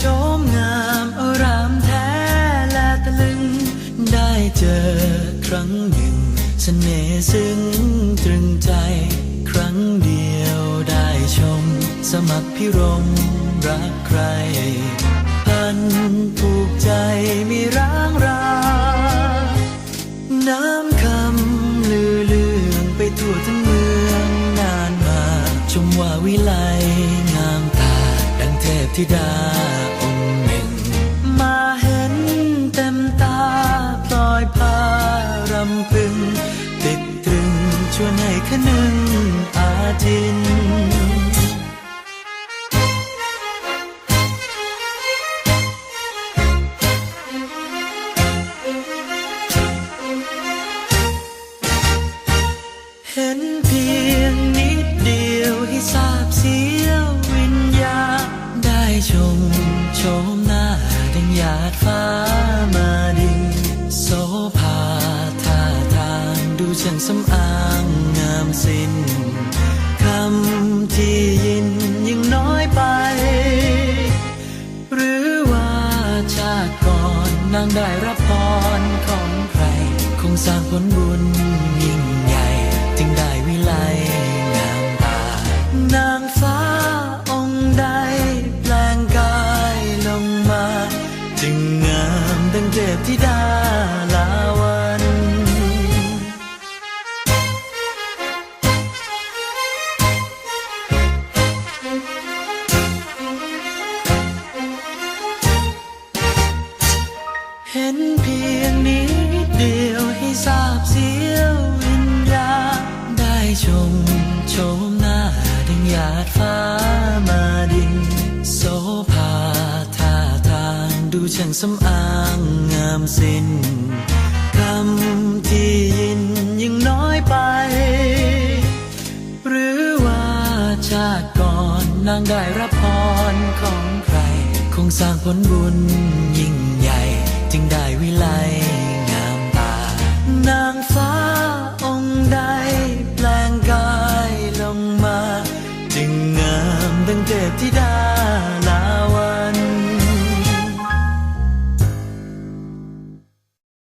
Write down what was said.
โฉมงามอารามแท้และตะลึง ได้เจอครั้งหนึ่งเสน่ห์ซึ้งตรึงใจ ครั้งเดียวได้ชม สมัครพิรมรักใคร พันผูกใจมีร้างรา น้ำคำลือเลืองไปทั่วทั้งเมืองนานมา ชมว่าวิไลงามตา ดังเทพธิดาำพึง ติดตรึงชวนให้คะนึงอาจินเห็นเพียงนิดเดียวให้ทราบเสียววิญญาได้ชมโฉมหน้าดังหยาดฟ้า ช่างสำอางงามสิ้นคำที่ยินยังน้อยไป หรือว่าชาติก่อนนางได้รับพรของใคร คงสร้างผลบุญยิ่งใหญ่ จึงได้วิไลงามตานางฟ้าองค์ใดแปลงกายลงมา จึงงามดังเทพธิดา เพียงนิดเดียวให้ทราบเสียววิญญาณได้ชมโฉมหน้าดังหยาดฟ้ามาดิน โสภาท่าทางดูช่างสำอางงามสิ้นคำที่ยินยังน้อยไป หรือว่าชาติก่อนนางได้รับพรของใคร คงสร้างผลบุญยิ่ง จึงได้วิไลงามตานางฟ้าองค์ใดแปลงกายลงมา จึงงามดังเทพที่